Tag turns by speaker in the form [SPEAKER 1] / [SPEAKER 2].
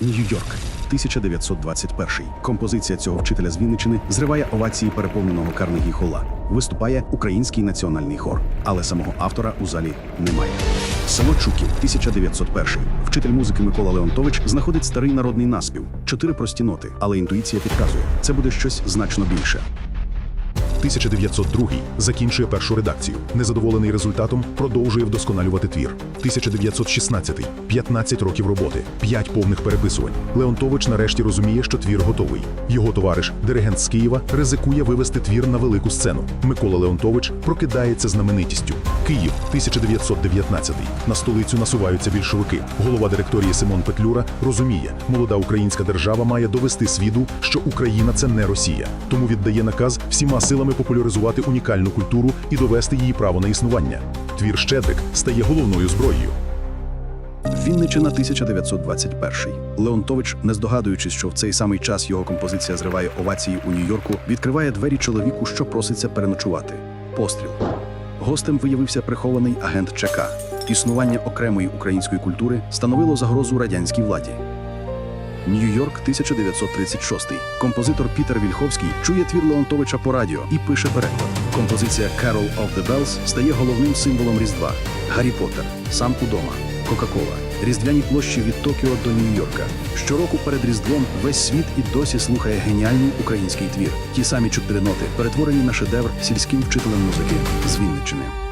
[SPEAKER 1] Нью-Йорк, 1921. Композиція цього вчителя з Вінничини зриває овації переповненого Карнегі Холла. Виступає український національний хор, але самого автора у залі немає. Село Чуків, 1901. Вчитель музики Микола Леонтович знаходить старий народний наспів, чотири прості ноти, але інтуїція підказує, це буде щось значно більше.
[SPEAKER 2] 1902 закінчує першу редакцію. Незадоволений результатом продовжує вдосконалювати твір. 1916 15 років роботи, 5 повних переписувань. Леонтович нарешті розуміє, що твір готовий. Його товариш, диригент з Києва, ризикує вивести твір на велику сцену. Микола Леонтович прокидається знаменитістю. Київ, 1919 На столицю насуваються більшовики. Голова директорії Симон Петлюра розуміє, молода українська держава має довести свіду, що Україна це не Росія. Тому віддає наказ всіма силами популяризувати унікальну культуру і довести її право на існування. Твір Щедрик стає головною зброєю.
[SPEAKER 1] Вінничина 1921. Леонтович, не здогадуючись, що в цей самий час його композиція зриває овації у Нью-Йорку, відкриває двері чоловіку, що проситься переночувати. Постріл. Гостем виявився прихований агент ЧК. Існування окремої української культури становило загрозу радянській владі. Нью-Йорк 1936. Композитор Пітер Вільховський чує твір Леонтовича по радіо і пише переклад. Композиція Carol of the Bells стає головним символом Різдва. Гаррі Поттер, сам удома, Кока-Кола, різдвяні площі від Токіо до Нью-Йорка. Щороку перед Різдвом весь світ і досі слухає геніальний український твір. Ті самі чотири ноти, перетворені на шедевр сільським вчителем музики з Вінниччини.